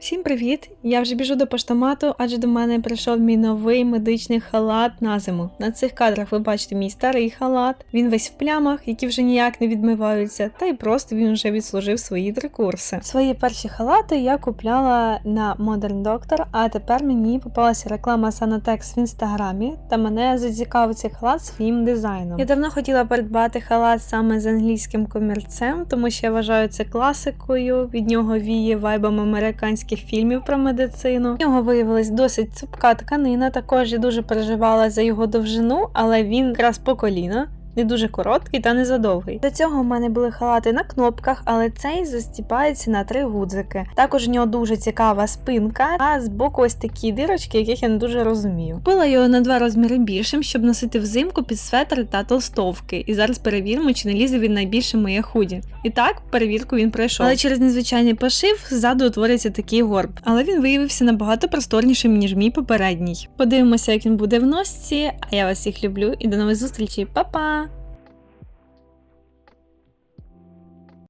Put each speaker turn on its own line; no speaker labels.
Всім привіт! Я вже біжу до поштомату, адже до мене прийшов мій новий медичний халат на зиму. На цих кадрах ви бачите мій старий халат. Він весь в плямах, які вже ніяк не відмиваються, та й просто він вже відслужив свої три курси. Свої перші халати я купляла на Modern Doctor, а тепер мені попалася реклама Sanatex в інстаграмі, та мене зацікавив цей халат своїм дизайном. Я давно хотіла придбати халат саме з англійським комірцем, тому що я вважаю це класикою. Від нього віє вайбом американських фільмів про медицину. В нього виявилась досить цупка тканина. Також я дуже переживала за його довжину, але він якраз по коліна. Не дуже короткий та не задовгий. До цього в мене були халати на кнопках, але цей застіпається на три гудзики. Також в нього дуже цікава спинка, а збоку ось такі дирочки, яких я не дуже розумію. Купила його на два розміри більшим, щоб носити взимку під светр та толстовки. І зараз перевіримо, чи не лізе він найбільше в моє худі. І так, перевірку він пройшов. Але через незвичайний пошив ззаду утворюється такий горб. Але він виявився набагато просторнішим, ніж мій попередній. Подивимося, як він буде в носці. А я вас всіх люблю і до нових зустрічей. Па-па!